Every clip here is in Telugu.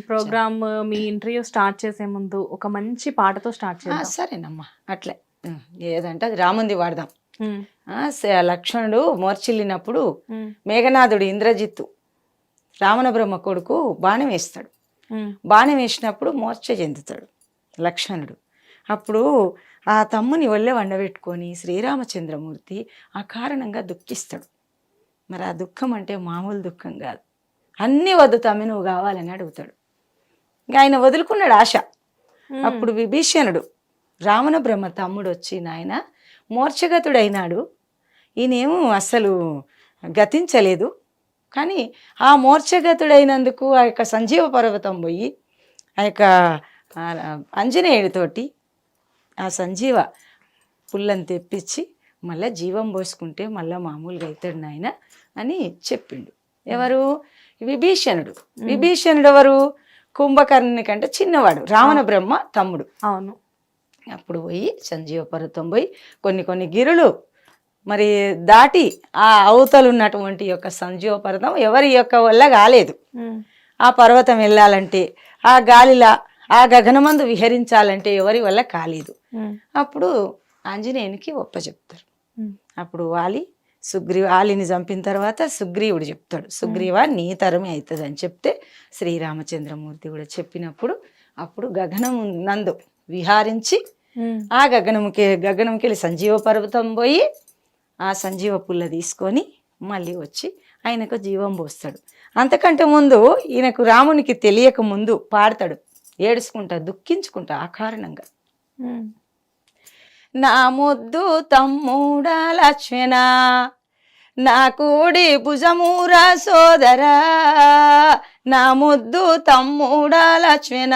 ప్రోగ్రామ్ మీ ఇంటర్వ్యూ స్టార్ట్ చేసే ముందు ఒక మంచి పాటతో స్టార్ట్ చేద్దాం. సరేనమ్మా. అట్లే. ఏదంటే అది రాముంది వాడదాం. లక్ష్మణుడు మోర్చిల్లినప్పుడు మేఘనాథుడు ఇంద్రజిత్తు రావణ బ్రహ్మ కొడుకు బాణం వేస్తాడు. బాణం వేసినప్పుడు మూర్ఛ చెందుతాడు లక్ష్మణుడు. అప్పుడు ఆ తమ్ముని ఒళ్ళె వండబెట్టుకొని శ్రీరామచంద్రమూర్తి ఆ కారణంగా దుఃఖిస్తాడు. మరి ఆ దుఃఖం అంటే మామూలు దుఃఖం కాదు. అన్నీ వద్దు తమ్మి నువ్వు కావాలని అడుగుతాడు. ఇంకా ఆయన వదులుకున్నాడు ఆశ. అప్పుడు విభీషణుడు రావణ బ్రహ్మ తమ్ముడు వచ్చి నాయన మూర్ఛగతుడైనాడు. ఈయనేమో అస్సలు గతించలేదు. కానీ ఆ మూర్ఛగతుడైనందుకు ఆ యొక్క సంజీవ పర్వతం పోయి ఆ యొక్క ఆ, ఆంజనేయుడితోటి ఆ సంజీవ పుల్లని తెప్పించి మళ్ళీ జీవం పోసుకుంటే మళ్ళీ మామూలుగా అవుతాడు నాయన అని చెప్పిండు. ఎవరు? విభీషణుడు. విభీషణుడు ఎవరు? కుంభకర్ణుని కంటే చిన్నవాడు. రావణ బ్రహ్మ తమ్ముడు. అవును. అప్పుడు పోయి సంజీవ పర్వతం పోయి కొన్ని కొన్ని గిరులు మరి దాటి ఆ అవతలు ఉన్నటువంటి యొక్క సంజీవ పర్వతం ఎవరి యొక్క వల్ల కాలేదు. ఆ పర్వతం వెళ్ళాలంటే ఆ గాలిలా ఆ గగనమందు విహరించాలంటే ఎవరి వల్ల కాలేదు. అప్పుడు ఆంజనేయునికి ఒప్పచెప్తారు ఉమ్, అప్పుడు వాలి సుగ్రీవ ఆలిని చంపిన తర్వాత సుగ్రీవుడు చెప్తాడు సుగ్రీవ నీ తరమే అవుతుంది అని చెప్తే శ్రీరామచంద్రమూర్తి కూడా చెప్పినప్పుడు అప్పుడు గగనం నందు విహారించి ఆ గగనముకి గగనంకి వెళ్ళి సంజీవ పర్వతం పోయి ఆ సంజీవ పుల్ల తీసుకొని మళ్ళీ వచ్చి ఆయనకు జీవం పోస్తాడు. అంతకంటే ముందు ఈయనకు రామునికి తెలియక ముందు పాడతాడు ఏడుచుకుంటా దుఃఖించుకుంటా ఆ కారణంగా. నా ముద్దు తమ్ముడా లక్ష్మణ నా కూడి భుజమూరా సోదరా నా ముద్దు తమ్ముడా లక్ష్మణ.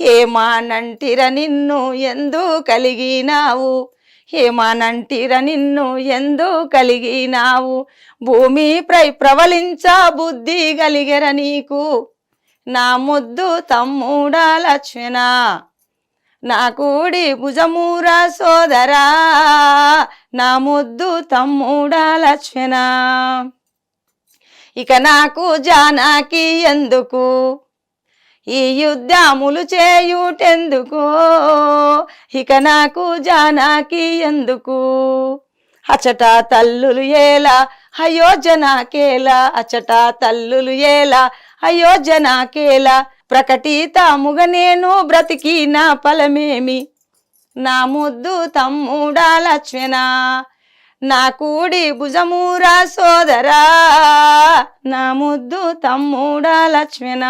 హేమానంటిర నిన్ను ఎందు కలిగినావు హేమానంటిర నిన్ను ఎందు కలిగినావు భూమి ప్రై ప్రవలించ బుద్ధి కలిగెర నీకు. నా ముద్దు తమ్ముడా లక్ష్మణ. నా కూడి భుజమూరా సోదరా నా ముద్దు తమ్ముడా లక్ష్మణ. ఇక నాకు జానాకి ఎందుకు? ఈ యుద్ధములు చేయుటెందుకు? ఇక నాకు జానాకి ఎందుకు? అచట తల్లులు ఏలా అయోజనాకేలా అచట తల్లులు ఏలా అయోజనాకేలా ప్రకటితముగ నేను బ్రతికిన ఫలమేమి? నా ముద్దు తమ్ముడా లక్ష్మణ నా కూడి భుజమూరా సోదరా నా ముద్దు తమ్ముడా లక్ష్మణ.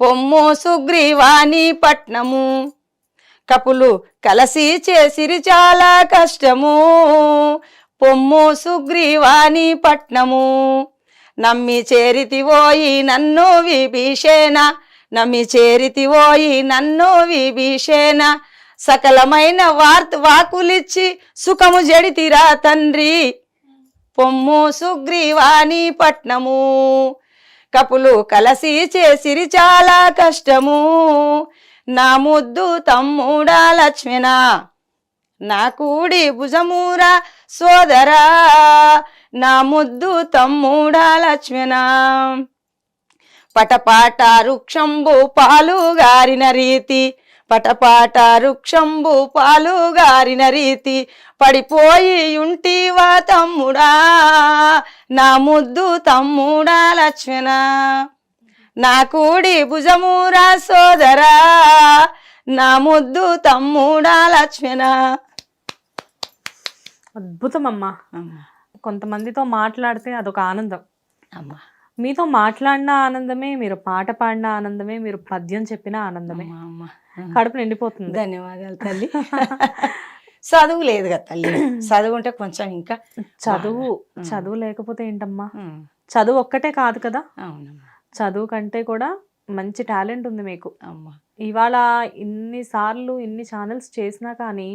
పొమ్ము సుగ్రీవాణి పట్నము కపులు కలసి చేసిరి చాలా కష్టము. పొమ్ము సుగ్రీవాణి పట్నము నమ్మి చేరితివోయి నన్ను విభీషేణ నమ్మి చేరితివోయి నన్ను విభీషేణ. సకలమైన వార్త వాకులిచ్చి సుఖము జడితిరా తండ్రి. పొమ్ము సుగ్రీవాణి పట్నము. కపులు కలసి చేసిరి చాలా కష్టము. నా ముద్దు తమ్ముడా లక్ష్మణ నా కూడి భుజమూరా సోదరా నా ముద్దు తమ్ముడా లక్ష్మణ. పటపాట వృక్షంబు పాలుగారిన రీతి పటపాట వృక్షంబు పాలుగారిన రీతి పడిపోయి ఉంటివా తమ్ముడా నా ముద్దు తమ్ముడా లక్ష్మణ. నా కూడి భుజమూరా సోదరా నా ముద్దు తమ్ముడా లక్ష్మణ. అద్భుతం అమ్మా. కొంతమందితో మాట్లాడితే అదొక ఆనందం. అమ్మా. మీతో మాట్లాడిన ఆనందమే మీరు పాట పాడిన ఆనందమే మీరు పద్యం చెప్పిన ఆనందమే. కడుపు నిండిపోతుంది. ధన్యవాదాలు తల్లి. చదువు లేదు కదా తల్లి. చదువు ఉంటే కొంచెం ఇంకా చదువు. చదువు లేకపోతే ఏంటమ్మా? చదువు ఒక్కటే కాదు కదా? చదువు కంటే కూడా మంచి టాలెంట్ ఉంది మీకు. అమ్మా. ఇవాళ ఇన్ని సార్లు ఇన్ని ఛానల్స్ చేసినా కానీ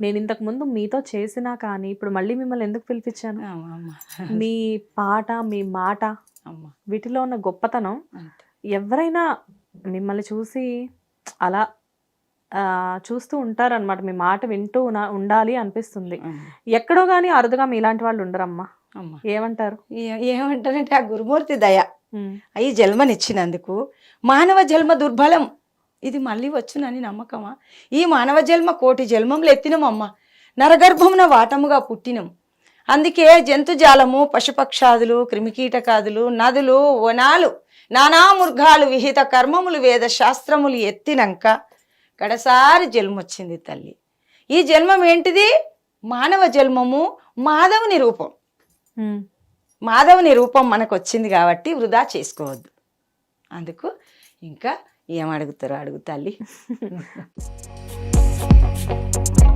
నేను ఇంతకు ముందు మీతో చేసినా కానీ ఇప్పుడు మళ్ళీ మిమ్మల్ని ఎందుకు పిలిపించాను? మీ పాట మీ మాట వీటిలో ఉన్న గొప్పతనం. ఎవరైనా మిమ్మల్ని చూసి అలా ఆ, చూస్తూ ఉంటారనమాట మీ మాట వింటూ ఉండాలి అనిపిస్తుంది. ఎక్కడో కానీ అరుదుగా మీలాంటి వాళ్ళు ఉండరమ్మా. అమ్మా. ఏమంటారు? ఏమంటారంటే ఆ గురుమూర్తి దయ. ఈ జన్మనిచ్చినందుకు మానవ జన్మ దుర్బలం. ఇది మళ్ళీ వచ్చునని నమ్మకమా? ఈ మానవ జన్మ కోటి జన్మంలో ఎత్తినమమ్మ. నరగర్భమున వాటముగా పుట్టినం. అందుకే జంతుజాలము పశుపక్షాదులు క్రిమికీటకాదులు నదులు వనాలు నానా మృగాలు విహిత కర్మములు వేద శాస్త్రములు ఎత్తినంక కడసారి జన్మొచ్చింది తల్లి. ఈ జన్మం ఏంటిది? మానవ జన్మము మాధవుని రూపం. మాధవుని రూపం మనకు వచ్చింది కాబట్టి వృధా చేసుకోవద్దు. అందుకు ఇంకా ఏం అడుగుతారో అడుగు తల్లి.